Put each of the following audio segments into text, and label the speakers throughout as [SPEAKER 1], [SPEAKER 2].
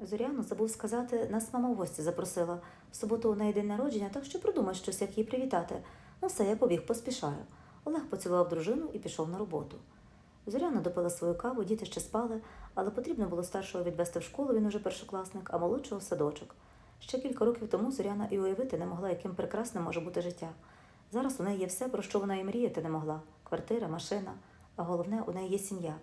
[SPEAKER 1] Зоряну забув сказати, нас мама в гості запросила. В суботу у неї день народження, так що придумай щось, як її привітати. Ну все, я побіг, поспішаю. Олег поцілував дружину і пішов на роботу. Зоряна допила свою каву, діти ще спали, але потрібно було старшого відвести в школу, він уже першокласник, а молодшого в садочок. Ще кілька років тому Зоряна і уявити не могла, яким прекрасним може бути життя. Зараз у неї є все, про що вона і мріяти не могла: квартира, машина, а головне, у неї є сім'я.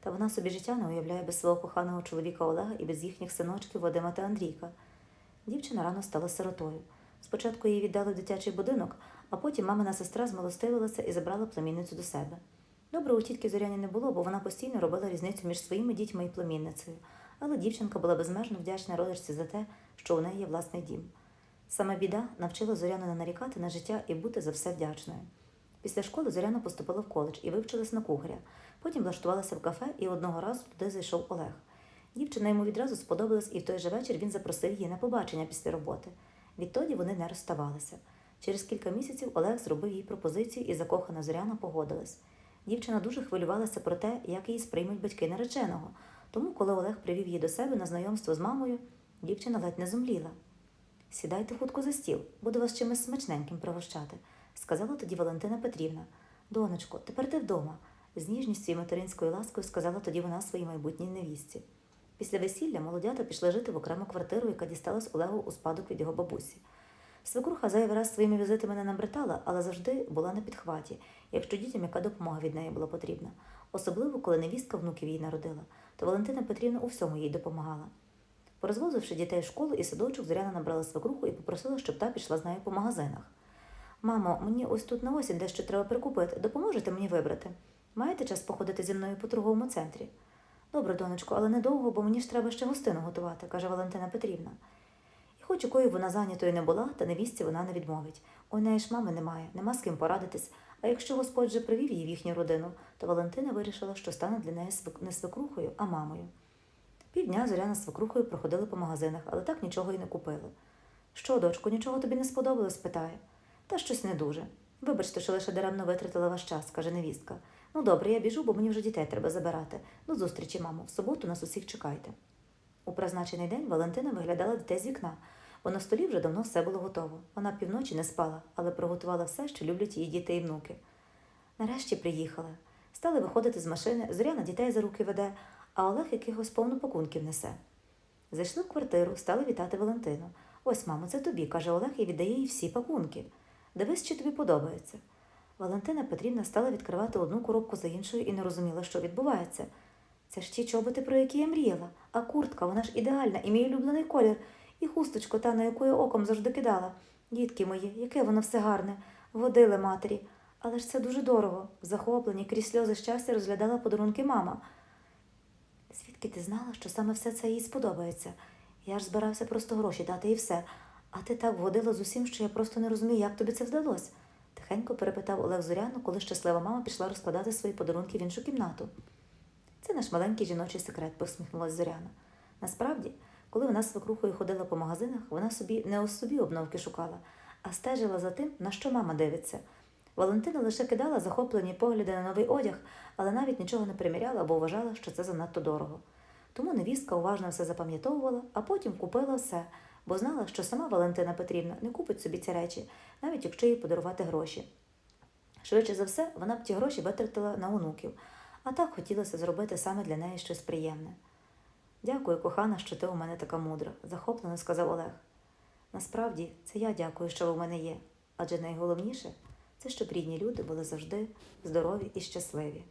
[SPEAKER 1] Та вона собі життя не уявляє без свого коханого чоловіка Олега і без їхніх синочків Вадима та Андрійка. Дівчина рано стала сиротою. Спочатку її віддали в дитячий будинок, а потім мамина сестра змилостивилася і забрала племінницю до себе. Добре, у тітки Зоряні не було, бо вона постійно робила різницю між своїми дітьми і племінницею, але дівчинка була безмежно вдячна родичці за те, що у неї є власний дім. Саме біда навчила Зоряну не нарікати на життя і бути за все вдячною. Після школи Зоряна поступила в коледж і вивчилась на кухаря. Потім влаштувалася в кафе, і одного разу туди зайшов Олег. Дівчина йому відразу сподобалась, і в той же вечір він запросив її на побачення після роботи. Відтоді вони не розставалися. Через кілька місяців Олег зробив їй пропозицію, і закохана Зоряна погодилась. Дівчина дуже хвилювалася про те, як її сприймуть батьки нареченого. Тому, коли Олег привів її до себе на знайомство з мамою, дівчина ледь не зумліла. Сідайте хутко за стіл, буду вас чимось смачненьким пригощати, сказала тоді Валентина Петрівна. Донечко, тепер ти вдома, з ніжністю і материнською ласкою сказала тоді вона своїй майбутній невістці. Після весілля молодята пішли жити в окрему квартиру, яка дісталась Олегу у спадок від його бабусі. Свекруха зайвий раз своїми візитами не набритала, але завжди була на підхваті, якщо дітям яка допомога від неї була потрібна. Особливо, коли невістка внуків їй народила, то Валентина Петрівна у всьому їй допомагала. Порозвозивши дітей в школу і садочок, Зоряна набрала свекруху і попросила, щоб та пішла з нею по магазинах. Мамо, мені ось тут на осінь дещо треба прикупити. Допоможете мені вибрати? Маєте час походити зі мною по торговому центрі? Добре, донечко, але недовго, бо мені ж треба ще гостину готувати, каже Валентина Петрівна. І хоч якою вона зайнятою не була, та невістці вона не відмовить. У неї ж мами немає, нема з ким порадитись. А якщо Господь же привів її в їхню родину, то Валентина вирішила, що стане для неї не свекрухою, а мамою. Півдня Зоряна з свекрухою проходили по магазинах, але так нічого й не купили. Що, дочко, нічого тобі не сподобалось? питає. Та щось не дуже. Вибачте, що лише даремно витратила ваш час, каже невістка. Ну добре, я біжу, бо мені вже дітей треба забирати. До зустрічі, мамо. В суботу нас усіх чекайте. У призначений день Валентина виглядала дітей з вікна, бо на столі вже давно все було готово. Вона півночі не спала, але приготувала все, що люблять її діти і внуки. Нарешті приїхали. Стали виходити з машини, Зоряна дітей за руки веде, а Олег якихось повно пакунків несе. Зайшли в квартиру, стали вітати Валентину. Ось, мамо, це тобі, каже Олег і віддає їй всі пакунки. Дивись, чи тобі подобається. Валентина Петрівна стала відкривати одну коробку за іншою і не розуміла, що відбувається. Це ж ті чоботи, про які я мріяла, а куртка, вона ж ідеальна, і мій улюблений колір, і хусточка та, на яку я оком завжди кидала. Дітки мої, яке воно все гарне, водили матері. Але ж це дуже дорого. В захопленні крізь сльози щастя розглядала подарунки мама. Звідки ти знала, що саме все це їй сподобається? Я ж збирався просто гроші дати і все. А ти так вгодила з усім, що я просто не розумію, як тобі це вдалося. Тихенько перепитав Олег Зоряну, коли щаслива мама пішла розкладати свої подарунки в іншу кімнату. Це наш маленький жіночий секрет, посміхнулася Зоряна. Насправді, коли вона з свекрухою ходила по магазинах, вона собі не у собі обновки шукала, а стежила за тим, на що мама дивиться. Валентина лише кидала захоплені погляди на новий одяг, але навіть нічого не приміряла, бо вважала, що це занадто дорого. Тому невістка уважно все запам'ятовувала, а потім купила все, бо знала, що сама Валентина Петрівна не купить собі ці речі, навіть якщо їй подарувати гроші. Швидше за все, вона б ті гроші витратила на онуків, а так хотілося зробити саме для неї щось приємне. Дякую, кохана, що ти у мене така мудра, захоплено сказав Олег. Насправді, це я дякую, що ви в мене є, адже найголовніше це щоб рідні люди були завжди здорові і щасливі.